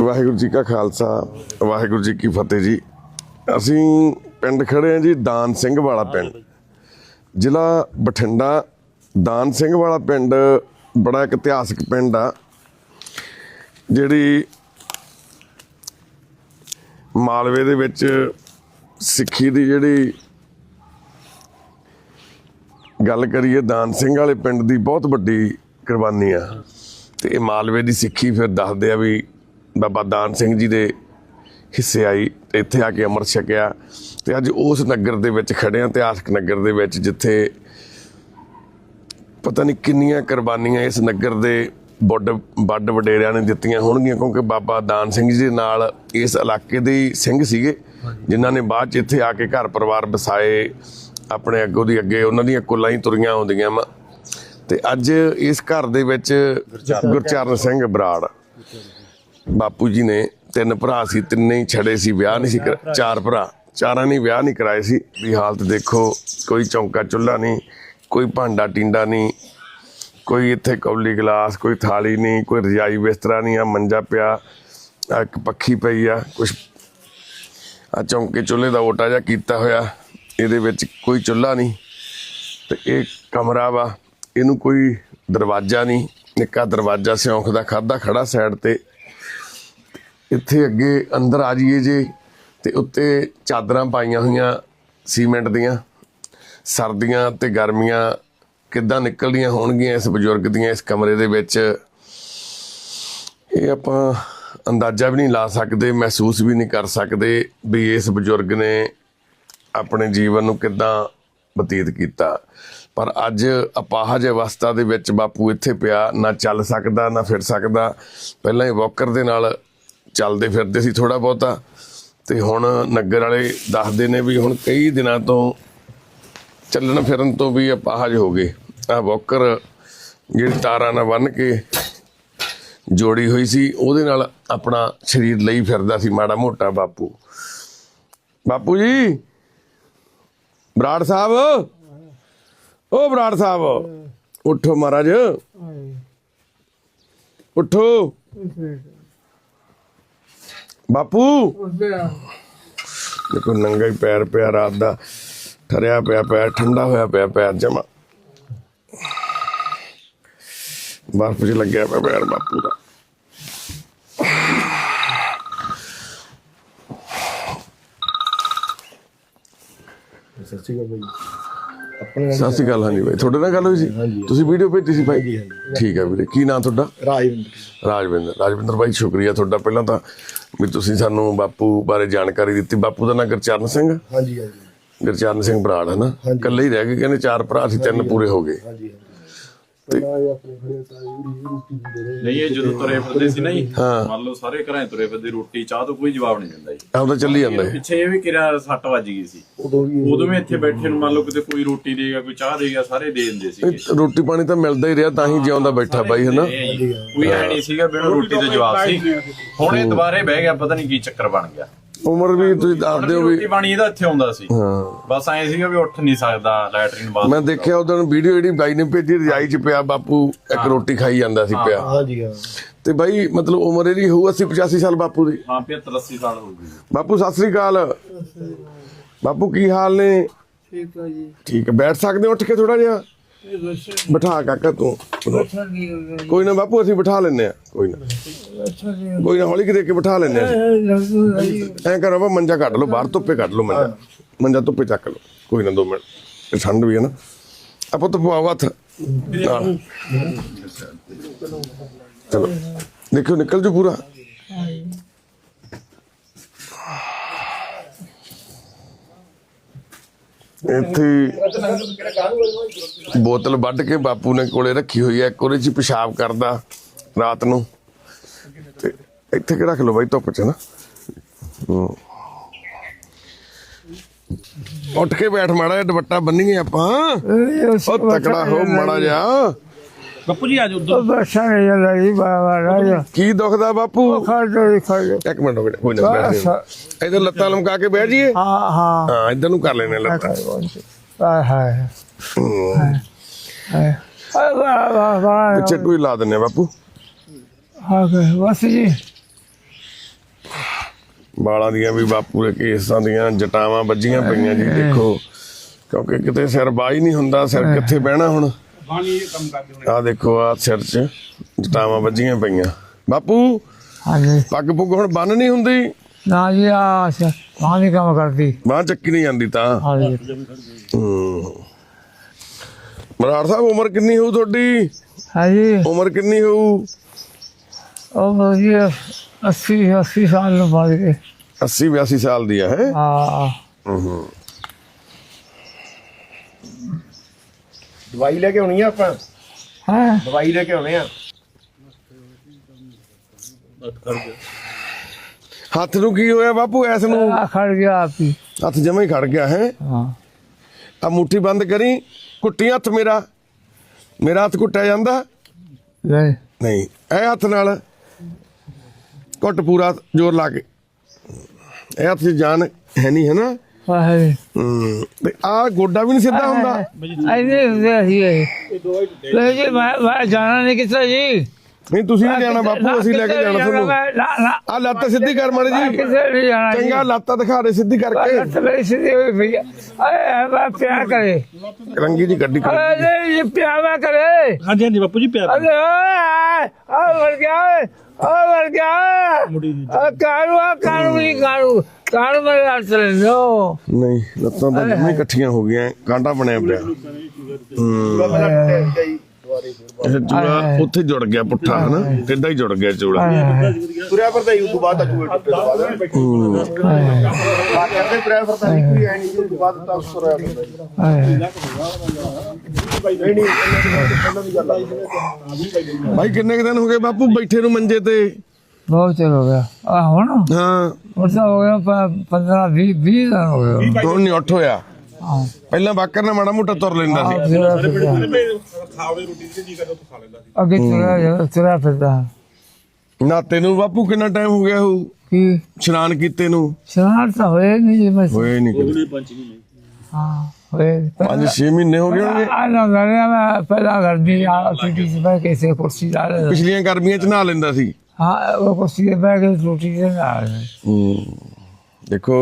ਵਾਹਿਗੁਰੂ ਜੀ ਕਾ ਖਾਲਸਾ, ਵਾਹਿਗੁਰੂ ਜੀ ਕੀ ਫਤਿਹ ਜੀ। ਅਸੀਂ ਪਿੰਡ ਖੜੇ ਹਾਂ ਜੀ, ਦਾਨ ਸਿੰਘ ਵਾਲਾ ਪਿੰਡ। ਜ਼ਿਲ੍ਹਾ ਬਠਿੰਡਾ, ਦਾਨ ਸਿੰਘ ਵਾਲਾ ਪਿੰਡ ਬੜਾ ਇੱਕ ਇਤਿਹਾਸਕ ਪਿੰਡ ਆ, ਜਿਹੜੀ ਮਾਲਵੇ ਦੇ ਵਿੱਚ ਸਿੱਖੀ ਦੀ ਜਿਹੜੀ ਗੱਲ ਕਰੀਏ, ਦਾਨ ਸਿੰਘ ਵਾਲੇ ਪਿੰਡ ਦੀ ਬਹੁਤ ਵੱਡੀ ਕੁਰਬਾਨੀ ਆ। ਤੇ ਇਹ ਮਾਲਵੇ ਦੀ ਸਿੱਖੀ ਫਿਰ ਦੱਸਦੇ ਆ ਵੀ ਬਾਬਾ ਦਾਨ ਸਿੰਘ ਜੀ ਦੇ ਹਿੱਸੇ ਆਈ ਤੇ ਇੱਥੇ ਆ ਕੇ ਅੰਮ੍ਰਿਤ ਛਕਿਆ ਤੇ ਅੱਜ ਉਸ ਨਗਰ ਦੇ ਵਿੱਚ ਖੜੇ ਆ ਇਤਿਹਾਸਕ ਨਗਰ ਦੇ ਵਿੱਚ ਜਿੱਥੇ ਪਤਾ ਨਹੀਂ ਕਿੰਨੀਆਂ ਕੁਰਬਾਨੀਆਂ ਇਸ ਨਗਰ ਦੇ ਵੱਡ ਵੱਡ ਵਡੇਰਿਆਂ ਨੇ ਦਿੱਤੀਆਂ ਹੋਣਗੀਆਂ ਕਿਉਂਕਿ ਬਾਬਾ ਦਾਨ ਸਿੰਘ ਜੀ ਦੇ ਨਾਲ ਇਸ ਇਲਾਕੇ ਦੇ ਹੀ ਸਿੰਘ ਸੀਗੇ ਜਿਨ੍ਹਾਂ ਨੇ ਬਾਅਦ ਚ ਇੱਥੇ ਆ ਕੇ ਘਰ ਪਰਿਵਾਰ ਵਸਾਏ ਆਪਣੇ ਅੱਗੋਂ ਦੀ ਅੱਗੇ ਉਹਨਾਂ ਦੀਆਂ ਕੁੱਲਾਂ ਹੀ ਤੁਰੀਆਂ ਹੁੰਦੀਆਂ ਵਾ। ਤੇ ਅੱਜ ਇਸ ਘਰ ਦੇ ਵਿੱਚ ਗੁਰਚਰਨ ਸਿੰਘ ਬਰਾੜ। ਬਾਪੂ ਜੀ ਨੇ ਤਿੰਨ ਭਰਾ ਸੀ ਤਿੰਨੇ ਹੀ ਛੜੇ ਸੀ ਵਿਆਹ ਨਹੀਂ ਸੀ ਚਾਰ ਭਰਾ ਚਾਰਾਂ ਨੇ ਵਿਆਹ ਨਹੀਂ ਕਰਾਏ ਸੀ। ਵੀ ਹਾਲਤ ਦੇਖੋ ਕੋਈ ਚੌਂਕਾ ਚੁੱਲ੍ਹਾ ਨਹੀਂ ਕੋਈ ਭਾਂਡਾ ਟਿੰਡਾ ਨਹੀਂ ਕੋਈ ਇੱਥੇ ਕੌਲੀ ਗਲਾਸ ਕੋਈ ਥਾਲੀ ਨਹੀਂ ਕੋਈ ਰਜਾਈ ਬਿਸਤਰਾ ਨਹੀਂ ਆ ਮੰਜਾ ਪਿਆ ਇੱਕ ਪੱਖੀ ਪਈ ਆ ਕੁਛ ਆ ਚੌਂਕੇ ਚੁੱਲ੍ਹੇ ਦਾ ਓਟਾ ਜਿਹਾ ਕੀਤਾ ਹੋਇਆ ਇਹਦੇ ਵਿੱਚ ਕੋਈ ਚੁੱਲ੍ਹਾ ਨਹੀਂ ਤੇ ਇਹ ਕਮਰਾ ਵਾ ਇਹਨੂੰ ਕੋਈ ਦਰਵਾਜ਼ਾ ਨਹੀਂ ਨਿੱਕਾ ਦਰਵਾਜ਼ਾ ਸਿਉਂਖ ਦਾ ਖਾਦਾ ਖੜਾ ਸਾਈਡ ਤੇ ਇੱਥੇ ਅੱਗੇ ਅੰਦਰ ਆ ਜਾਈਏ ਜੇ, ਤੇ ਉੱਤੇ ਚਾਦਰਾਂ ਪਾਈਆਂ ਹੋਈਆਂ ਸੀਮੈਂਟ ਦੀਆਂ। ਸਰਦੀਆਂ ਤੇ ਗਰਮੀਆਂ ਕਿੱਦਾਂ ਨਿਕਲਦੀਆਂ ਹੋਣਗੀਆਂ ਇਸ ਬਜ਼ੁਰਗ ਦੀਆਂ ਇਸ ਕਮਰੇ ਦੇ ਵਿੱਚ? ਇਹ ਆਪਾਂ ਅੰਦਾਜ਼ਾ ਵੀ ਨਹੀਂ ਲਾ ਸਕਦੇ, ਮਹਿਸੂਸ ਵੀ ਨਹੀਂ ਕਰ ਸਕਦੇ ਵੀ ਇਸ ਬਜ਼ੁਰਗ ਨੇ ਆਪਣੇ ਜੀਵਨ ਨੂੰ ਕਿੱਦਾਂ ਬਤੀਤ ਕੀਤਾ। ਪਰ ਅੱਜ ਅਪਾਹਜ ਅਵਸਥਾ ਦੇ ਵਿੱਚ ਬਾਪੂ ਇੱਥੇ ਪਿਆ, ਨਾ ਚੱਲ ਸਕਦਾ, ਨਾ ਫਿਰ ਸਕਦਾ। ਪਹਿਲਾਂ ਹੀ ਵਾਕਰ ਦੇ ਨਾਲ ਚੱਲਦੇ ਫਿਰਦੇ ਸੀ ਥੋੜਾ ਬਹੁਤਾ। ਤੇ ਹੁਣ ਨਗਰ ਵਾਲੇ ਦੱਸਦੇ ਨੇ ਵੀ ਹੁਣ ਕਈ ਦਿਨਾਂ ਤੋਂ ਚੱਲਣ ਫਿਰਨ ਤੋਂ ਵੀ ਅਪਾਹਜ ਹੋ ਗਏ। ਆ ਵਾਕਰ ਜਿਹੜੀ ਤਾਰਾਂ ਨਾਲ ਬੰਨ ਕੇ ਜੋੜੀ ਹੋਈ ਸੀ ਉਹਦੇ ਨਾਲ ਆਪਣਾ ਸਰੀਰ ਲਈ ਫਿਰਦਾ ਸੀ ਮਾੜਾ ਮੋਟਾ ਬਾਪੂ। ਬਾਪੂ ਜੀ ਬਰਾੜ ਸਾਹਿਬ? ਓ ਬਰਾੜ ਸਾਹਿਬ ਉੱਠੋ ਮਹਾਰਾਜ। ਉੱਠੋ। ਬਾਪੂ! ਦੇਖੋ ਨੰਗਾ ਹੀ ਪੈਰ ਪਿਆ ਰਾਤ ਦਾ ਠਰਿਆ ਪਿਆ ਪੈਰ ਠੰਡਾ ਹੋਇਆ ਪਿਆ ਪੈਰ ਜਮਾ। ਬਰਫ 'ਚ ਲੱਗਿਆ ਪਿਆ ਪੈਰ ਬਾਪੂ ਦਾ। ਸ਼੍ਰੀ ਅਕਾਲ ਬਾਈ। ਆਪਣੇ ਸਤਿ ਸ਼੍ਰੀ ਅਕਾਲ ਹਾਂਜੀ ਬਾਈ ਤੁਹਾਡੇ ਨਾਲ ਗੱਲ ਹੋਈ ਸੀ? ਤੁਸੀਂ ਵੀਡੀਓ ਭੇਜੀ ਸੀ ਭਾਈ? ਠੀਕ ਹੈ ਵੀਰੇ ਕੀ ਨਾਮ ਤੁਹਾਡਾ? ਰਾਜਵਿੰਦਰ ਰਾਜਵਿੰਦਰ। ਰਾਜਵਿੰਦਰ ਭਾਈ ਸ਼ੁਕਰੀਆ ਤੁਹਾਡਾ। ਪਹਿਲਾਂ ਤਾਂ ਵੀ ਤੁਸੀਂ ਸਾਨੂੰ ਬਾਪੂ ਬਾਰੇ ਜਾਣਕਾਰੀ ਦਿੱਤੀ। ਬਾਪੂ ਦਾ ਨਾਂ ਗੁਰਚਰਨ ਸਿੰਘ ਹਾਂਜੀ ਹਾਂਜੀ। ਗੁਰਚਰਨ ਸਿੰਘ ਬਰਾੜ ਹੈ ਨਾ? ਇਕੱਲੇ ਹੀ ਰਹਿ ਗਏ ਕਹਿੰਦੇ ਚਾਰ ਭਰਾ ਸੀ ਤਿੰਨ ਪੂਰੇ ਹੋ ਗਏ। ਹਾਂਜੀ। ਨਹੀਂ ਇਹ ਜਦੋਂ ਤੁਰੇ ਫਿਰਦੇ ਸੀ ਨਾ ਜੀ ਮੰਨ ਲਓ ਸਾਰੇ ਘਰਾਂ 'ਚ ਤੁਰੇ ਫਿਰਦੇ ਰੋਟੀ ਚਾਹ ਤੋਂ ਕੋਈ ਜਵਾਬ ਨਹੀਂ ਦਿੰਦਾ ਜੀ। ਆਪਦਾ ਚੱਲੀ ਜਾਂਦਾ ਪਿੱਛੇ ਇਹ ਵੀ ਕਿਰਾ ਸੱਟ ਵੱਜ ਗਈ ਸੀ। ਉਦੋਂ ਵੀ ਉਦੋਂ ਵੀ ਇੱਥੇ ਬੈਠੇ ਨੂੰ ਮੰਨ ਲਓ ਕਿਤੇ ਕੋਈ ਰੋਟੀ ਦੇਗਾ ਕੋਈ ਚਾਹ ਦੇਗਾ ਸਾਰੇ ਦੇ ਦਿੰਦੇ ਇਹ ਰੋਟੀ ਪਾਣੀ ਤਾਂ ਮਿਲਦਾ ਹੀ ਰਿਹਾ ਤਾਂ ਹੀ ਜਿਉਂਦਾ ਬੈਠਾ ਬਾਈ ਹੈ ਨਾ ਇਹ ਜੀ, ਕੋਈ ਐ ਨਹੀਂ ਸੀਗਾ ਬਿਨਾਂ ਰੋਟੀ ਤੋਂ ਜਵਾਬ ਸੀ। ਹੁਣ ਇਹ ਦੁਬਾਰੇ ਬਹਿ ਗਿਆ ਪਤਾ ਨਹੀਂ ਕੀ ਚੱਕਰ ਬਣ ਗਿਆ। ਉਮਰ ਵੀ ਤੁਸੀਂ ਦੱਸਦੇ ਹੋ ਵੀ ਰੋਟੀ ਪਾਣੀ ਇਹਦਾ ਇੱਥੇ ਆਉਂਦਾ ਸੀ। ਹਾਂ। ਬਸ ਐ ਸੀਗਾ ਵੀ ਉੱਠ ਨਹੀਂ ਸਕਦਾ ਲੈਟਰਿਨ ਬਾਥ ਮੈਂ ਦੇਖਿਆ ਉਦੋਂ ਵੀਡੀਓ ਜਿਹੜੀ ਬਾਈ ਨੇ ਭੇਜੀ ਰਜਾਈ 'ਚ ਪਿਆ ਬਾਪੂ ਇੱਕ ਰੋਟੀ ਖਾਈ ਜਾਂਦਾ ਸੀ ਪਿਆ। ਹਾਂਜੀ ਹਾਂ। ਤੇ ਬਾਈ ਮਤਲਬ ਉਮਰ ਇਹਦੀ ਹੋਊ 80 85 ਸਾਲ ਬਾਪੂ ਦੀ? ਹਾਂ 75 80 ਸਾਲ ਹੋ ਗਏ ਬਾਪੂ ਸਤਿ ਸ੍ਰੀ ਅਕਾਲ। ਬਾਪੂ ਕੀ ਹਾਲ ਨੇ? ਠੀਕ ਹੈ ਜੀ। ਠੀਕ ਹੈ ਬੈਠ ਸਕਦੇ ਹੋ ਉੱਠ ਕੇ ਥੋੜਾ ਜਿਹਾ? ਦੱਸੋ ਬਿਠਾ ਕਾਕਾ ਤੂੰ ਕੋਈ ਨਾ ਬਾਪੂ, ਅਸੀਂ ਬਿਠਾ ਲੈਨੇ ਆ ਕੋਈ ਨਾ। ਕੋਈ ਨਾ, ਹੌਲੀ ਕਿ ਕੇ ਬਿਠਾ ਲੈਨੇ ਆ ਐ ਕਰੋ ਬਾ ਮੰਜਾ ਕੱਢ ਲਓ, ਬਾਹਰ ਧੁੱਪੇ ਕੱਢ ਲਓ ਮੰਜਾ। ਮੰਜਾ ਧੁੱਪੇ ਚੱਕ ਲਓ। ਕੋਈ ਨਾ, ਦੋ ਮਿੰਟ। ਠੰਡ ਵੀ ਹੈ ਨਾ। ਆਪਾਂ ਤਾਂ ਪਵਾਓ ਹੱਥ। ਚਲੋ। ਦੇਖੋ ਨਿਕਲ ਜੂ ਪੂਰਾ। ਇੱਥੇ ਬੋਤਲ ਵੱਢ ਕੇ ਬਾਪੂ ਨੇ ਕੋਲੇ ਰੱਖੀ ਹੋਈ ਹੈ ਇੱਕ ਉਹਦੇ ਚ ਪਿਸ਼ਾਬ ਕਰਦਾ ਰਾਤ ਨੂੰ। ਤੇ ਇੱਥੇ ਕਿ ਰੱਖ ਲਓ ਬਾਈ ਧੁੱਪ ਚ ਨਾ। ਉੱਠ ਕੇ ਬੈਠ ਮਾੜਾ ਜਿਹਾ ਦੁਪੱਟਾ ਬੰਨੀਏ ਆਪਾਂ। ਉਹ ਤਕੜਾ ਹੋ ਮਾੜਾ ਜਿਹਾ। ਬੱਪੂ ਜੀ ਅੱਜ ਉਧਰ। ਬਸਾ ਨਹੀਂ ਜਾਂਦਾ ਜੀ ਬਾਬਾ ਰਾਜਾ ਕੀ ਦੁਖਦਾ ਬਾਪੂ? ਖਾ ਜੋ ਖਾ ਜੋ ਇੱਕ ਮਿੰਟ ਹੋ ਗਿਆ ਕੋਈ ਨਾ ਬੈਠ ਜਾ ਇਧਰ ਲੱਤਾਂ ਲਮਕਾ ਕੇ ਬਹਿ ਜਾਈਏ? ਹਾਂ ਹਾਂ। ਹਾਂ ਇਧਰ ਨੂੰ ਕਰ ਲੈਣੇ ਲੱਤਾਂ। ਹਾਏ। ਹੂੰ। ਹਾਏ ਆ ਵਾ ਵਾ ਵਾ ਪਿੱਛੇ ਟੂਈ ਲਾ ਦਿੰਨੇ ਆ ਬਾਪੂ। ਆ ਗਏ ਬਸ ਜੀ। ਵਾਲਾਂ ਦੀਆਂ ਵੀ ਬਾਪੂ ਦੇ ਕੇਸਾਂ ਦੀਆਂ ਜਟਾਵਾਂ ਵੱਜੀਆਂ ਪਈਆਂ ਜੀ ਦੇਖੋ। ਕਿਉਂਕਿ ਕਿਤੇ ਸਿਰ ਬਾਈ ਨਹੀਂ ਹੁੰਦਾ ਸਿਰ ਕਿੱਥੇ ਬਹਿਣਾ ਹੁਣ? ਬਾਣੀ ਇਹ ਕੰਮ ਕਰਦੇ ਹੁਣ ਆ ਦੇਖੋ ਆ ਸਿਰ 'ਚ ਜਟਾਵਾਂ ਵੱਜੀਆਂ ਪਈਆਂ। ਬਾਪੂ ਹਾਂਜੀ। ਪੱਗ ਪੁੱਗ ਹੁਣ ਬੰਨ ਨਹੀਂ ਹੁੰਦੀ? ਨਾ ਜੀ ਆ ਪਾਣੀ ਕੰਮ ਕਰਦੀ। ਬਾਹ ਚੱਕੀ ਨਹੀਂ ਜਾਂਦੀ ਤਾਂ। ਹਾਂਜੀ। ਹੂੰ। ਮਰਾਰ ਸਾਹਿਬ ਉਮਰ ਕਿੰਨੀ ਹੋਊ ਤੁਹਾਡੀ? ਹਾਂਜੀ। ਉਮਰ ਕਿੰਨੀ ਹੋਊ? ਉਹ ਜੀ 80 80 ਸਾਲ ਗਏ। 80 82 ਸਾਲ ਦੀ ਆ ਹੈ? ਆ ਦਵਾਈ ਲੈ ਕੇ ਆਉਣੀ ਆ ਆਪਾਂ? ਹੈ। ਦਵਾਈ ਲੈ ਕੇ ਆਉਣੇ ਆ। ਹੱਥ ਨੂੰ ਕੀ ਹੋਇਆ ਬਾਪੂ? ਐਸ ਨੂੰ ਆ ਖੜ ਗਿਆ ਆਪ ਹੀ। ਹੱਥ ਜਮਾ ਹੀ ਖੜ ਗਿਆ ਹੈ? ਹਾਂ। ਆ ਮੁੱਠੀ ਬੰਦ ਕਰੀ ਕੁੱਟੀ ਹੱਥ ਮੇਰਾ। ਮੇਰਾ ਹੱਥ ਕੁੱਟਿਆ ਜਾਂਦਾ? ਨਹੀਂ ਨਹੀਂ ਇਹ ਹੱਥ ਨਾਲ ਕੁੱਟ ਪੂਰਾ ਜ਼ੋਰ ਲਾ ਕੇ। ਇਹ ਹੱਥ 'ਚ ਜਾਨ ਹੈ ਨਹੀਂ ਹੈ ਨਾ ਵਾਹ ਹੂੰ ਤੇ ਆ ਗੋਡਾ ਵੀ ਨਹੀਂ ਸਿੱਧਾ ਹੁੰਦਾ। ਐਨੇ ਹੁੰਦੇ ਸੀ ਇਹ ਲੈ ਜੀ ਮੈਂ ਮੈਂ ਜਾਣਾ ਨਹੀਂ ਕਿੱਥੇ ਜੀ? ਨਹੀਂ ਤੁਸੀਂ ਨਹੀਂ ਜਾਣਾ ਬਾਪੂ ਅਸੀਂ ਲੈ ਕੇ ਜਾਣਾ ਤੁਹਾਨੂੰ। ਆ ਲੱਤ ਸਿੱਧੀ ਕਰ ਮਾੜੀ ਮੈਂ ਜੀ ਕਿੱਥੇ ਨਹੀਂ ਜਾਣਾ ਚੰਗਾ ਲੱਤ ਦਿਖਾ ਦੇ ਸਿੱਧੀ ਕਰਕੇ। ਲੱਤ ਮੇਰੀ ਸਿੱਧੀ ਹੋਈ ਪਈ ਆ। ਆਏ ਮੈਂ ਪਿਆ ਕਰੇ ਰੰਗੀ ਜੀ ਗੱਡੀ ਕਰ ਅਰੇ ਇਹ ਪਿਆ ਮੈਂ ਕਰੇ ਹਾਂਜੀ ਹਾਂਜੀ ਬਾਪੂ ਜੀ ਪਿਆਰ ਅਰੇ ਆ ਮਰ ਗਿਆ ਓਏ ਆ ਮਰ ਗਿਆ। ਆ ਕਾਰੂ ਆ ਕਾਰੂ ਨਹੀਂ ਕਾਰੂ ਕਾਰੂ ਮੇਰੇ ਹੱਥ ਲੈ ਲੋ ਨਹੀਂ ਲੱਤਾਂ ਤਾਂ ਜਮੇ ਇਕੱਠੀਆਂ ਹੋ ਗਈਆਂ ਕਾਂਟਾ ਬਣਿਆ ਪਿਆ। ਇਹ ਚੂੜਾ ਉੱਥੇ ਜੁੜ ਗਿਆ ਪੁੱਠਾ ਹਨਾ? ਟੇਡਾ ਹੀ ਜੁੜ ਗਿਆ ਚੂੜਾ ਤੁਰਿਆ ਫਿਰਦਾ ਹੀ ਉਦੋਂ ਬਾਅਦ ਤਾਂ ਚੂਹੇ ਟੁੱਟੇ ਤੋਂ ਬਾਅਦ ਆ ਕਰਦੇ ਤੁਰਿਆ ਫਿਰਦਾ ਹੀ ਕੋਈ ਐ ਨਹੀਂ ਉਦੋਂ ਬਾਅਦ ਤਾਂ ਫਿਰਦਾ ਹੀ। ਨਹੀਂ ਨਹੀਂ ਇਹਨਾਂ ਦੀ ਗੱਲ ਆ ਭਾਈ ਕਿੰਨੇ ਕੁ ਦਿਨ ਹੋ ਗਏ ਬਾਪੂ ਬੈਠੇ ਨੂੰ ਮੰਜੇ ਤੇ? ਬਹੁਤ ਚਿਰ ਹੋ ਗਿਆ। ਆ ਹੁਣ? ਹਾਂ। ਹੁਣ ਤਾਂ ਹੋ ਗਿਆ 15 20 20 ਦਿਨ ਹੋ ਗਏ। ਹੁਣ ਨਹੀਂ ਉੱਠ ਹੋਇਆ। ਹਾਂ। ਪਹਿਲਾਂ ਬਾਕਰ ਨਾਲ ਮਾੜਾ ਮੋਟਾ ਤੁਰ ਲੈਂਦਾ ਸੀ। ਅੱਗੇ ਤੁਰਿਆ ਜਾ- ਤੁਰਿਆ ਫਿਰਦਾ। ਨੂੰ ਬਾਪੂ ਕਿੰਨਾ ਟਾਈਮ ਹੋ ਗਿਆ ਹੋ ਕੀ? ਇਸ਼ਨਾਨ ਕੀਤੇ ਨੂੰ? ਸਨਾਰ ਤਾਂ ਹੋਏ ਨਹੀਂ ਜੀ ਮੈਂ ਹੋਏ ਨਹੀਂ। ਹਾਂ। ਪੰਜ 6 ਮਹੀਨੇ ਹੋ ਗਏ ਹੋਣਗੇ ਆ ਨਾ ਮੈਂ ਪਹਿਲਾਂ ਗਰਮੀ ਆ ਪੀਟੀ ਸੀ ਮੈਂ ਕਿਸੇ ਕੁਰਸੀ ਲਾ ਲਿਆ। ਪਿਛਲੀਆਂ ਗਰਮੀਆਂ ਚ ਨਹਾ ਲੈਂਦਾ ਸੀ ਹਾਂ ਉਹ ਕੁਰਸੀ ਤੇ ਬਹਿ ਕੇ ਰੋਟੀ ਦੇ ਨਾਲ ਦੇਖੋ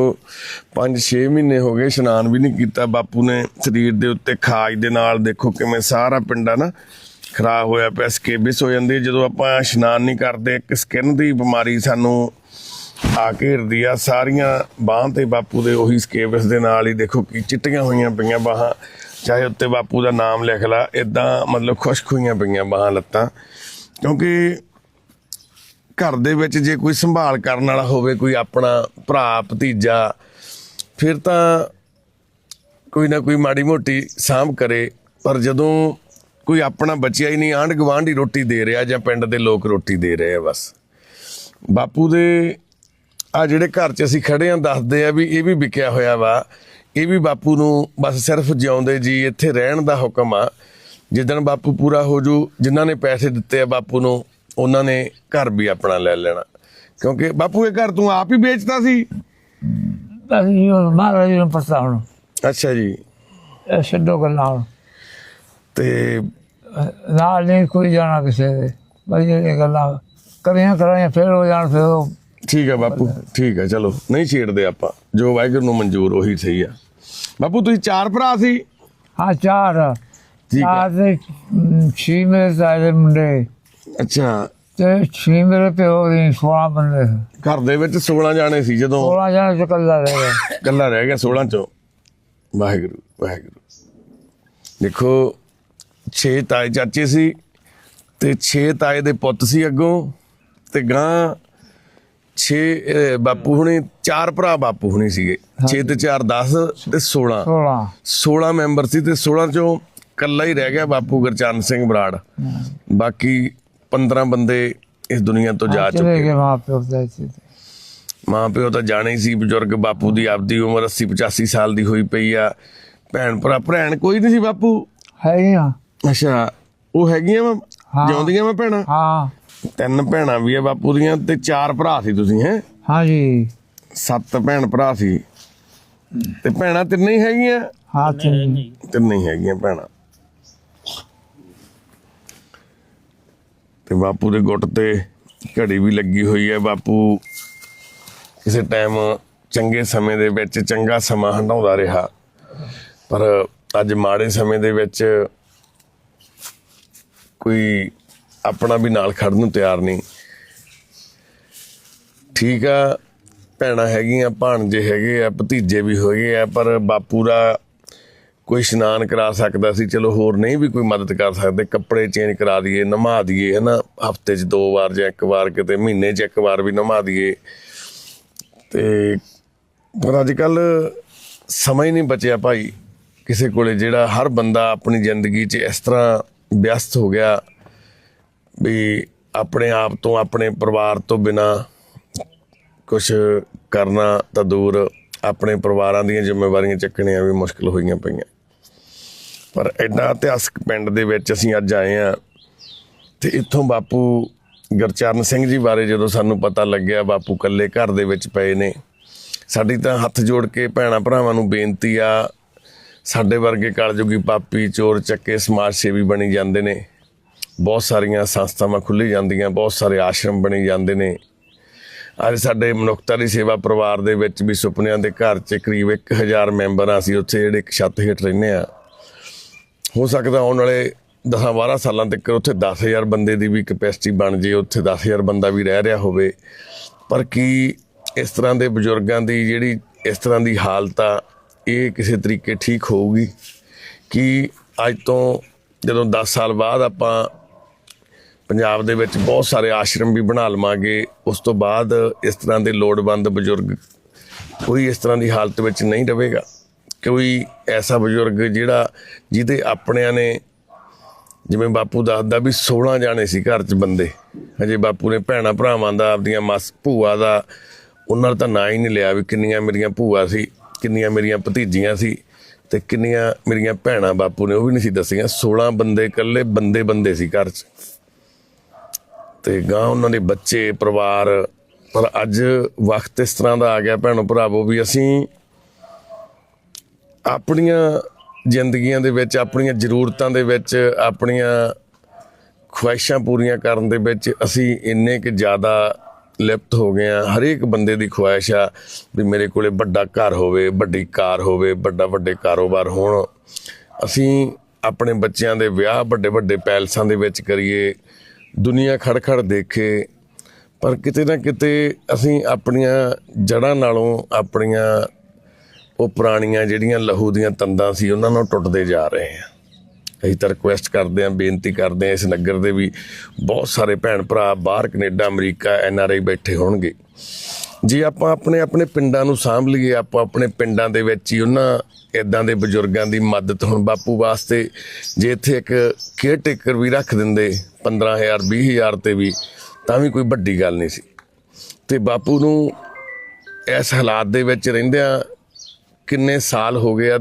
5-6 ਮਹੀਨੇ ਹੋ ਗਏ ਇਸ਼ਨਾਨ ਵੀ ਨਹੀਂ ਕੀਤਾ ਬਾਪੂ ਨੇ ਸਰੀਰ ਦੇ ਉੱਤੇ ਖਾਜ ਦੇ ਨਾਲ ਦੇਖੋ ਕਿਵੇਂ ਸਾਰਾ ਪਿੰਡਾ ਨਾ ਖਰਾਬ ਹੋਇਆ ਪਿਆ ਸਕੇਬਿਸ ਹੋ ਜਾਂਦੀ। ਜਦੋਂ ਆਪਾਂ ਇਸ਼ਨਾਨ ਨਹੀਂ ਕਰਦੇ ਇੱਕ ਸਕਿਨ ਦੀ ਬਿਮਾਰੀ ਸਾਨੂੰ ਆ ਘੇਰਦੀ ਆ ਸਾਰੀਆਂ ਬਾਹਾਂ ਤੇ ਬਾਪੂ ਦੇ ਉਹੀ ਸਕੇਬਿਸ ਦੇ ਨਾਲ ਹੀ ਦੇਖੋ ਕੀ ਚਿੱਟੀਆਂ ਹੋਈਆਂ ਪਈਆਂ ਬਾਹਾਂ। ਚਾਹੇ ਉੱਤੇ ਬਾਪੂ ਦਾ ਨਾਮ ਲਿਖ ਲਾ ਇਦਾਂ ਮਤਲਬ ਖੁਸ਼ਕ ਹੋਈਆਂ ਪਈਆਂ ਬਾਹਾਂ ਲੱਤਾਂ। ਕਿਉਂਕਿ ਘਰ ਦੇ ਵਿੱਚ ਜੇ ਕੋਈ ਸੰਭਾਲ ਕਰਨ ਵਾਲਾ ਹੋਵੇ, ਕੋਈ ਆਪਣਾ ਭਰਾ, ਭਤੀਜਾ, ਫਿਰ ਤਾਂ ਕੋਈ ਨਾ ਕੋਈ ਮਾੜੀ ਮੋਟੀ ਸਾਂਭ ਕਰੇ। ਪਰ ਜਦੋਂ ਕੋਈ ਆਪਣਾ ਬਚਿਆ ਹੀ ਨਹੀਂ ਆਂਢ ਗੁਆਂਢ ਹੀ ਰੋਟੀ ਦੇ ਰਿਹਾ ਜਾਂ ਪਿੰਡ ਦੇ ਲੋਕ ਰੋਟੀ ਦੇ ਰਹੇ ਆ ਬਸ। ਬਾਪੂ ਦੇ ਆ ਜਿਹੜੇ ਘਰ 'ਚ ਅਸੀਂ ਖੜੇ ਆਂ ਦੱਸਦੇ ਆ ਵੀ ਇਹ ਵੀ ਵਿਕਿਆ ਹੋਇਆ ਵਾ। ਇਹ ਵੀ ਬਾਪੂ ਨੂੰ ਬਸ ਸਿਰਫ ਜਿਉਂਦੇ ਜੀ ਇੱਥੇ ਰਹਿਣ ਦਾ ਹੁਕਮ ਆ। ਜਿੱਦਣ ਬਾਪੂ ਪੂਰਾ ਹੋ ਜੂ ਜਿਨ੍ਹਾਂ ਨੇ ਪੈਸੇ ਦਿੱਤੇ ਆ ਬਾਪੂ ਨੂੰ ਉਹਨਾਂ ਨੇ ਘਰ ਵੀ ਆਪਣਾ ਲੈ ਲੈਣਾ। ਕਿਉਂਕਿ ਬਾਪੂ ਇਹ ਘਰ ਤੂੰ ਆਪ ਹੀ ਵੇਚਦਾ ਸੀ? ਅਸੀਂ ਉਹ ਮਹਾਰਾਜ ਨੂੰ ਪਤਾ ਹੁਣ। ਅੱਛਾ ਜੀ। ਇਹ ਛੱਡੋ ਗੱਲਾਂ ਹੁਣ। ਤੇ ਨਾਲ ਨਹੀਂ ਕੋਈ ਜਾਣਾ ਕਿਸੇ ਦੇ। ਬਈ ਇਹ ਗੱਲਾਂ। ਕਰੀਆਂ ਕਰਾਂਗੇ ਫਿਰ ਹੋ ਜਾਣ ਫਿਰ ਉਹ ਠੀਕ ਹੈ ਬਾਪੂ ਠੀਕ ਹੈ ਚਲੋ ਨਹੀਂ ਛੇੜਦੇ ਆਪਾਂ। ਜੋ ਵਾਹਿਗੁਰੂ ਨੂੰ ਮਨਜ਼ੂਰ ਉਹੀ ਸਹੀ ਆ। ਬਾਪੂ ਤੁਸੀਂ ਚਾਰ ਭਰਾ ਸੀ? ਹਾਂ ਚਾਰ। ਠੀਕ ਚਾਰ ਦੇ ਛੇ ਮੇਰੇ ਸਾਰੇ ਮੁੰਡੇ। ਅੱਛਾ। ਤੇ ਛੇ ਮੇਰੇ ਪਿਓ ਦੇ 16 ਬੰਦੇ। ਘਰ ਦੇ ਵਿੱਚ 16 ਜਾਣੇ ਸੀ ਜਦੋਂ? 16 ਜਣੇ ਚ ਇਕੱਲਾ ਰਹਿ ਗਿਆ। ਇਕੱਲਾ ਰਹਿ ਗਿਆ 16 ਚੋਂ। ਵਾਹਿਗੁਰੂ ਵਾਹਿਗੁਰੂ। ਦੇਖੋ 6 ਤਾਏ ਚਾਚੇ ਸੀ ਤੇ 6 ਤਾਏ ਦੇ ਪੁੱਤ ਸੀ ਅੱਗੋਂ ਤੇ ਗਾਂ 6 ਬਾਪੂ ਹੁਣੀ ਚਾਰ ਭਰਾ ਬਾਪੂ ਹੁਣੀ ਸੀਗੇ। 6 ਤੇ 4 10 ਤੇ 16 16 16 ਮੈਂਬਰ ਸੀ ਤੇ 16 ਚੋਂ ਕੱਲਾ ਹੀ ਰਹਿ ਗਿਆ ਬਾਪੂ ਗੁਰਚਰਨ ਸਿੰਘ ਬਰਾੜ। ਬਾਕੀ 15 ਬੰਦੇ ਇਸ ਦੁਨੀਆ ਤੋਂ ਜਾ ਚੁੱਕੇ। ਮਾਂ ਪਿਓ ਦੇ ਸੀ ਮਾਂ ਪਿਓ ਤਾਂ ਜਾਣੇ ਹੀ ਸੀ ਬਜ਼ੁਰਗ ਬਾਪੂ ਦੀ ਆਪਦੀ ਉਮਰ 80 85 ਸਾਲ ਦੀ ਹੋਈ ਪਈ ਆ। ਭੈਣ ਭਰਾ ਭੈਣ ਕੋਈ ਨਹੀਂ ਸੀ ਬਾਪੂ। ਹੈ ਹੀ ਆ ਅੱਛਾ ਉਹ ਹੈਗੀਆਂ। ਜਿਉਂਦੀਆਂ ਵਾ ਭੈਣਾਂ? ਹਾਂ। ਤਿੰਨ ਭੈਣਾਂ ਵੀ ਆ ਬਾਪੂ ਦੀਆਂ ਤੇ ਚਾਰ ਭਰਾ ਸੀ ਤੁਸੀਂ ਹੈ? ਹਾਂ ਜੀ ਸੱਤ ਭੈਣ ਭਰਾ ਸੀ। ਤੇ ਭੈਣਾਂ ਤਿੰਨੇ ਹੀ ਹੈਗੀਆਂ? ਹਾਂ ਤੇ ਤਿੰਨੇ। ਹੀ ਹੈਗੀਆਂ ਭੈਣਾਂ। ਤੇ ਬਾਪੂ ਦੇ ਗੁੱਟ ਤੇ ਘੜੀ ਵੀ ਲੱਗੀ ਹੋਈ ਹੈ ਬਾਪੂ। ਕਿਸੇ ਟਾਈਮ ਚੰਗੇ ਸਮੇਂ ਦੇ ਵਿੱਚ ਚੰਗਾ ਸਮਾਂ ਹੰਡਾਉਂਦਾ ਰਿਹਾ। ਪਰ ਅੱਜ ਮਾੜੇ ਸਮੇਂ ਦੇ ਵਿੱਚ ਕੋਈ ਆਪਣਾ ਵੀ ਨਾਲ ਖੜਨ ਨੂੰ ਤਿਆਰ ਨਹੀਂ। ਠੀਕ ਆ, ਭੈਣਾਂ ਹੈਗੀਆਂ, ਭਾਣਜੇ ਹੈਗੇ ਆ, ਭਤੀਜੇ ਵੀ ਹੋਏ ਆ, ਪਰ ਬਾਪੂ ਦਾ ਕੋਈ ਇਸ਼ਨਾਨ ਕਰਾ ਸਕਦਾ ਸੀ, ਚਲੋ ਹੋਰ ਨਹੀਂ ਵੀ ਕੋਈ ਮਦਦ ਕਰ ਸਕਦੇ। ਕੱਪੜੇ ਚੇਂਜ ਕਰਾ ਦਈਏ, ਨਮਾ ਦਈਏ, ਹਨਾ? ਹਫ਼ਤੇ 'ਚ ਦੋ ਵਾਰ ਜਾਂ ਇੱਕ ਵਾਰ ਕਿਤੇ, ਮਹੀਨੇ 'ਚ ਇੱਕ ਵਾਰ ਵੀ ਨਮਾ ਦਈਏ। ਤੇ ਪਰ ਅੱਜ ਕੱਲ ਸਮਾਂ ਹੀ ਨਹੀਂ ਬਚਿਆ ਭਾਈ। ਕਿਸੇ ਕੋਲੇ ਜਿਹੜਾ ਹਰ ਬੰਦਾ ਆਪਣੀ ਜ਼ਿੰਦਗੀ 'ਚ ਇਸ ਤਰ੍ਹਾਂ ਵਿਅਸਤ ਹੋ ਗਿਆ। ਵੀ ਆਪਣੇ ਆਪ ਤੋਂ, ਆਪਣੇ ਪਰਿਵਾਰ ਤੋਂ ਬਿਨਾ ਕੁਝ ਕਰਨਾ ਤਾਂ ਦੂਰ ਆਪਣੇ ਪਰਿਵਾਰਾਂ ਦੀਆਂ ਜ਼ਿੰਮੇਵਾਰੀਆਂ ਚੱਕਣੀਆਂ ਵੀ ਮੁਸ਼ਕਲ ਹੋਈਆਂ ਪਈਆਂ। ਪਰ ਐਡਾ ਇਤਿਹਾਸਕ ਪਿੰਡ ਦੇ ਵਿੱਚ ਅਸੀਂ ਅੱਜ ਆਏ ਆ ਤੇ ਇੱਥੋਂ ਬਾਪੂ ਗੁਰਚਰਨ ਸਿੰਘ ਜੀ ਬਾਰੇ ਜਦੋਂ ਸਾਨੂੰ ਪਤਾ ਲੱਗਿਆ ਬਾਪੂ ਇਕੱਲੇ ਘਰ ਦੇ ਵਿੱਚ ਪਏ ਨੇ। ਸਾਡੀ ਤਾਂ ਹੱਥ ਜੋੜ ਕੇ ਭੈਣਾ ਭਰਾਵਾਂ ਨੂੰ ਬੇਨਤੀ ਆ, ਸਾਡੇ ਵਰਗੇ ਕਲਯੁਗੀ ਪਾਪੀ ਚੋਰ ਚੱਕੇ ਸਮਾਜ ਸੇਵੀ ਬਣੀ ਜਾਂਦੇ ਨੇ। ਬਹੁਤ ਸਾਰੀਆਂ ਸੰਸਥਾਵਾਂ ਖੁੱਲੀ ਜਾਂਦੀਆਂ, ਬਹੁਤ ਸਾਰੇ ਆਸ਼ਰਮ ਬਣੇ ਜਾਂਦੇ ਨੇ। ਅੱਜ ਸਾਡੇ ਮਨੁੱਖਤਾ ਦੀ ਸੇਵਾ ਪਰਿਵਾਰ ਦੇ ਵਿੱਚ ਵੀ ਸੁਪਨਿਆਂ ਦੇ ਘਰ 'ਚ ਕਰੀਬ 1000 ਮੈਂਬਰ ਆ, ਅਸੀਂ ਉੱਥੇ ਜਿਹੜੇ ਇੱਕ ਛੱਤ ਹੇਠ ਰਹਿੰਦੇ ਆ। ਹੋ ਸਕਦਾ ਆਉਣ ਵਾਲੇ 10-12 ਸਾਲਾਂ ਤੱਕ ਉੱਥੇ 10000 ਬੰਦੇ ਦੀ ਵੀ ਕਪੈਸਿਟੀ ਬਣ ਜੇ, ਉੱਥੇ 10000 ਬੰਦਾ ਵੀ ਰਹਿ ਰਿਹਾ ਹੋਵੇ। ਪਰ ਕੀ ਇਸ ਤਰ੍ਹਾਂ ਦੇ ਬਜ਼ੁਰਗਾਂ ਦੀ ਜਿਹੜੀ ਇਸ ਤਰ੍ਹਾਂ ਦੀ ਹਾਲਤ ਆ, ਇਹ ਕਿਸੇ ਤਰੀਕੇ ਠੀਕ ਹੋਊਗੀ? ਕਿ ਅੱਜ ਤੋਂ ਜਦੋਂ 10 ਸਾਲ ਬਾਅਦ ਆਪਾਂ ਪੰਜਾਬ ਦੇ ਵਿੱਚ ਬਹੁਤ ਸਾਰੇ ਆਸ਼ਰਮ ਵੀ ਬਣਾ ਲਵਾਂਗੇ। ਉਸ ਤੋਂ ਬਾਅਦ ਇਸ ਤਰ੍ਹਾਂ ਦੇ ਲੋੜਵੰਦ ਬਜ਼ੁਰਗ ਕੋਈ ਇਸ ਤਰ੍ਹਾਂ ਦੀ ਹਾਲਤ ਵਿੱਚ ਨਹੀਂ ਰਹੇਗਾ। ਕੋਈ ਐਸਾ ਬਜ਼ੁਰਗ ਜਿਹੜਾ ਜਿਹਦੇ ਆਪਣਿਆਂ ਨੇ ਜਿਵੇਂ ਬਾਪੂ ਦੱਸਦਾ ਵੀ 16 ਜਾਣੇ ਸੀ ਘਰ 'ਚ ਬੰਦੇ। ਹਜੇ ਬਾਪੂ ਨੇ ਭੈਣਾ ਭਰਾਵਾਂ ਦਾ, ਆਪਦੀਆਂ ਮਸ ਭੂਆ ਦਾ ਉਹਨਾਂ ਦਾ ਤਾਂ ਨਾਂ ਹੀ ਨਹੀਂ ਲਿਆ ਵੀ ਕਿੰਨੀਆਂ ਮੇਰੀਆਂ ਭੂਆ ਸੀ, ਕਿੰਨੀਆਂ ਮੇਰੀਆਂ ਭਤੀਜੀਆਂ ਸੀ ਤੇ ਕਿੰਨੀਆਂ ਮੇਰੀਆਂ ਭੈਣਾਂ ਬਾਪੂ ਨੇ ਉਹ ਵੀ ਨਹੀਂ ਸੀ ਦੱਸੀਆਂ। 16 ਬੰਦੇ ਇਕੱਲੇ ਬੰਦੇ ਬੰਦੇ ਸੀ ਘਰ 'ਚ। ਤੇ ਗਾਂ ਉਹਨਾਂ ਦੇ ਬੱਚੇ, ਪਰਿਵਾਰ, ਪਰ ਅੱਜ ਵਕਤ ਇਸ ਤਰ੍ਹਾਂ ਦਾ ਆ ਗਿਆ ਭੈਣੋ ਭਰਾਵੋ ਵੀ ਅਸੀਂ ਆਪਣੀਆਂ ਜ਼ਿੰਦਗੀਆਂ ਦੇ ਵਿੱਚ, ਆਪਣੀਆਂ ਜ਼ਰੂਰਤਾਂ ਦੇ ਵਿੱਚ, ਆਪਣੀਆਂ ਖੁਆਇਸ਼ਾਂ ਪੂਰੀਆਂ ਕਰਨ ਦੇ ਵਿੱਚ ਅਸੀਂ ਇੰਨੇ ਕਿ ਜ਼ਿਆਦਾ ਲਿਪਤ ਹੋ ਗਏ ਆ ਹਰੇਕ ਬੰਦੇ ਦੀ ਖੁਆਇਸ਼ ਆ ਵੀ ਮੇਰੇ ਕੋਲੇ ਵੱਡਾ ਘਰ ਹੋਵੇ, ਵੱਡੀ ਕਾਰ ਹੋਵੇ, ਵੱਡਾ ਵੱਡੇ ਕਾਰੋਬਾਰ ਹੋਣ। ਅਸੀਂ ਆਪਣੇ ਬੱਚਿਆਂ ਦੇ ਵਿਆਹ ਵੱਡੇ ਵੱਡੇ ਪੈਲਸਾਂ ਦੇ ਵਿੱਚ ਕਰੀਏ। ਦੁਨੀਆ ਖੜਖੜ ਦੇਖੇ, ਪਰ ਕਿਤੇ ਨਾ ਕਿਤੇ ਅਸੀਂ ਆਪਣੀਆਂ ਜੜ੍ਹਾਂ ਨਾਲੋਂ ਆਪਣੀਆਂ ਉਹ ਪੁਰਾਣੀਆਂ ਜਿਹੜੀਆਂ ਲਹੂ ਦੀਆਂ ਤੰਦਾਂ ਸੀ, ਉਹਨਾਂ ਨੂੰ ਟੁੱਟਦੇ ਜਾ ਰਹੇ ਹਾਂ। ਅਸੀਂ ਤਾਂ ਰਿਕੁਐਸਟ ਕਰਦੇ ਆਂ ਬੇਨਤੀ ਕਰਦੇ ਆਂ ਇਸ ਨਗਰ ਦੇ ਵੀ ਬਹੁਤ ਸਾਰੇ ਭੈਣ ਭਰਾ ਬਾਹਰ Canada, America, N R I ਬੈਠੇ ਹੋਣਗੇ। ਜੇ ਆਪਾਂ ਆਪਣੇ ਆਪਣੇ ਪਿੰਡਾਂ ਨੂੰ ਸਾਂਭ ਲਈਏ, ਆਪਾਂ ਆਪਣੇ ਪਿੰਡਾਂ ਦੇ ਵਿੱਚ ਹੀ ਉਹਨਾਂ ਇਦਾਂ ਦੇ ਬਜ਼ੁਰਗਾਂ ਦੀ ਮਦਦ ਹੁਣ ਬਾਪੂ ਵਾਸਤੇ, ਜੇ ਇੱਥੇ ਇੱਕ ਕੇਅਰ ਟੇਕਰ ਵੀ ਰੱਖ ਦਿੰਦੇ 15000 20000 ਤੇ ਵੀ, ਤਾਂ ਵੀ ਕੋਈ ਵੱਡੀ ਗੱਲ ਨਹੀਂ ਸੀ। ਤੇ ਬਾਪੂ ਨੂੰ ਇਸ ਹਾਲਾਤ ਦੇ ਵਿੱਚ ਰਹਿੰਦਿਆਂ ਕਿੰਨੇ ਸਾਲ ਹੋ ਗਏ ਆ,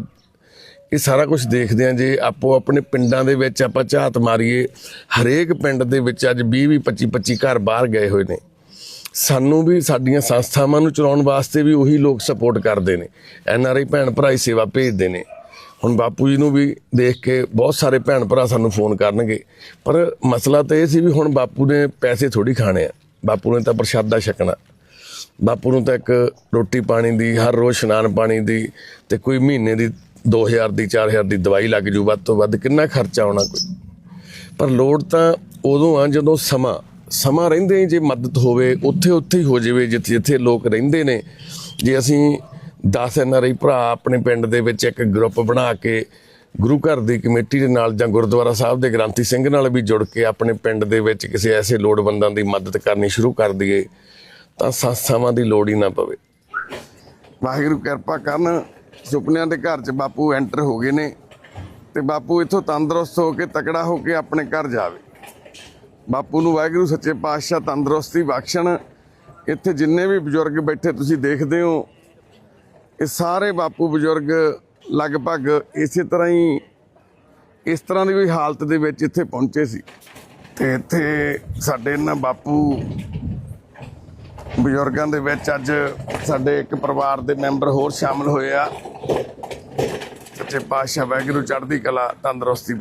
ਇਹ ਸਾਰਾ ਕੁਝ ਦੇਖਦੇ ਆ, ਜੇ ਆਪੋ ਆਪਣੇ ਪਿੰਡਾਂ ਦੇ ਵਿੱਚ ਆਪਾਂ ਝਾਤ ਮਾਰੀਏ, ਹਰੇਕ ਪਿੰਡ ਦੇ ਵਿੱਚ ਅੱਜ 20 20 25 25 ਘਰ ਬਾਹਰ ਗਏ ਹੋਏ ਨੇ। ਸਾਨੂੰ ਵੀ ਸਾਡੀਆਂ ਸੰਸਥਾਵਾਂ ਨੂੰ ਚਲਾਉਣ ਵਾਸਤੇ ਵੀ ਉਹੀ ਲੋਕ ਸਪੋਰਟ ਕਰਦੇ ਨੇ। ਐਨ ਆਰ ਆਈ ਭੈਣ ਭਰਾ ਹੀ ਸੇਵਾ ਭੇਜਦੇ ਨੇ। ਹੁਣ ਬਾਪੂ ਜੀ ਨੂੰ ਵੀ ਦੇਖ ਕੇ ਬਹੁਤ ਸਾਰੇ ਭੈਣ ਭਰਾ ਸਾਨੂੰ ਫੋਨ ਕਰਨਗੇ। ਪਰ ਮਸਲਾ ਤਾਂ ਇਹ ਸੀ ਵੀ ਹੁਣ ਬਾਪੂ ਨੇ ਪੈਸੇ ਥੋੜੀ ਖਾਣੇ ਆ। ਬਾਪੂ ਨੇ ਤਾਂ ਪ੍ਰਸ਼ਾਦਾ ਛਕਣਾ। ਬਾਪੂ ਨੂੰ ਤਾਂ ਇੱਕ ਰੋਟੀ ਪਾਣੀ ਦੀ, ਹਰ ਰੋਜ਼ ਇਸ਼ਨਾਨ ਪਾਣੀ ਦੀ ਤੇ ਕੋਈ ਮਹੀਨੇ ਦੀ 2000 ਦੀ 4000 ਦੀ ਦਵਾਈ ਲੱਗ ਜੂ। ਵੱਧ ਤੋਂ ਵੱਧ ਕਿੰਨਾ ਖਰਚਾ ਆਉਣਾ ਕੋਈ? ਪਰ ਲੋੜ ਤਾਂ ਉਦੋਂ ਆ ਜਦੋਂ ਸਮਾਂ ਸਮਾਂ ਰਹਿੰਦੇ ਜੇ ਮਦਦ ਹੋਵੇ, ਉੱਥੇ ਉੱਥੇ ਹੀ ਹੋ ਜਾਵੇ, ਜਿੱਥੇ ਜਿੱਥੇ ਲੋਕ ਰਹਿੰਦੇ ਨੇ। ਜੇ ਅਸੀਂ 10 ਐਨਆਰਆਈ ਭਰਾ ਆਪਣੇ ਪਿੰਡ ਦੇ ਵਿੱਚ ਇੱਕ ਗਰੁੱਪ ਬਣਾ ਕੇ ਗੁਰੂ ਘਰ ਦੀ ਕਮੇਟੀ ਦੇ ਨਾਲ ਜਾਂ ਗੁਰਦੁਆਰਾ ਸਾਹਿਬ ਦੇ ਗ੍ਰੰਥੀ ਸਿੰਘ ਨਾਲ ਵੀ ਜੁੜ ਕੇ ਆਪਣੇ ਪਿੰਡ ਦੇ ਵਿੱਚ ਕਿਸੇ ਐਸੇ ਲੋੜਵੰਦਾਂ ਦੀ ਮਦਦ ਕਰਨੀ ਸ਼ੁਰੂ ਕਰ ਦਈਏ, ਤਾਂ ਸੰਸਥਾਵਾਂ ਦੀ ਲੋੜ ਹੀ ਨਾ ਪਵੇ। ਵਾਹਿਗੁਰੂ ਕਿਰਪਾ ਕਰਨ, ਸੁਪਨਿਆਂ ਦੇ ਘਰ 'ਚ ਬਾਪੂ ਐਂਟਰ ਹੋ ਗਏ ਨੇ ਤੇ ਬਾਪੂ ਇੱਥੋਂ ਤੰਦਰੁਸਤ ਹੋ ਕੇ ਤਕੜਾ ਹੋ ਕੇ ਆਪਣੇ ਘਰ ਜਾਵੇ। ਬਾਪੂ ਨੂੰ ਵਾਹਿਗੁਰੂ, ਸੱਚੇ ਪਾਤਸ਼ਾਹ, ਤੰਦਰੁਸਤੀ ਬਖਸ਼ਣ। ਇੱਥੇ ਜਿੰਨੇ ਵੀ ਬਜ਼ੁਰਗ ਬੈਠੇ ਤੁਸੀਂ ਦੇਖਦੇ ਹੋ, ਇਹ ਸਾਰੇ ਬਾਪੂ ਬਜ਼ੁਰਗ ਲਗਭਗ ਇਸੇ ਤਰ੍ਹਾਂ ਹੀ, ਇਸ ਤਰ੍ਹਾਂ ਦੀ ਕੋਈ ਹਾਲਤ ਦੇ ਵਿੱਚ ਇੱਥੇ ਪਹੁੰਚੇ ਸੀ। ਤੇ ਇੱਥੇ ਸਾਡੇ ਇਹਨਾਂ ਬਾਪੂ ਬਜ਼ੁਰਗਾਂ ਦੇ ਵਿੱਚ ਅੱਜ ਸਾਡੇ ਇੱਕ ਪਰਿਵਾਰ ਦੇ ਮੈਂਬਰ ਹੋਰ ਸ਼ਾਮਲ ਹੋਏ ਆ। ਸੱਚੇ ਪਾਤਸ਼ਾਹ ਵਾਹਿਗੁਰੂ ਚੜ੍ਹਦੀ ਕਲਾ, ਤੰਦਰੁਸਤੀ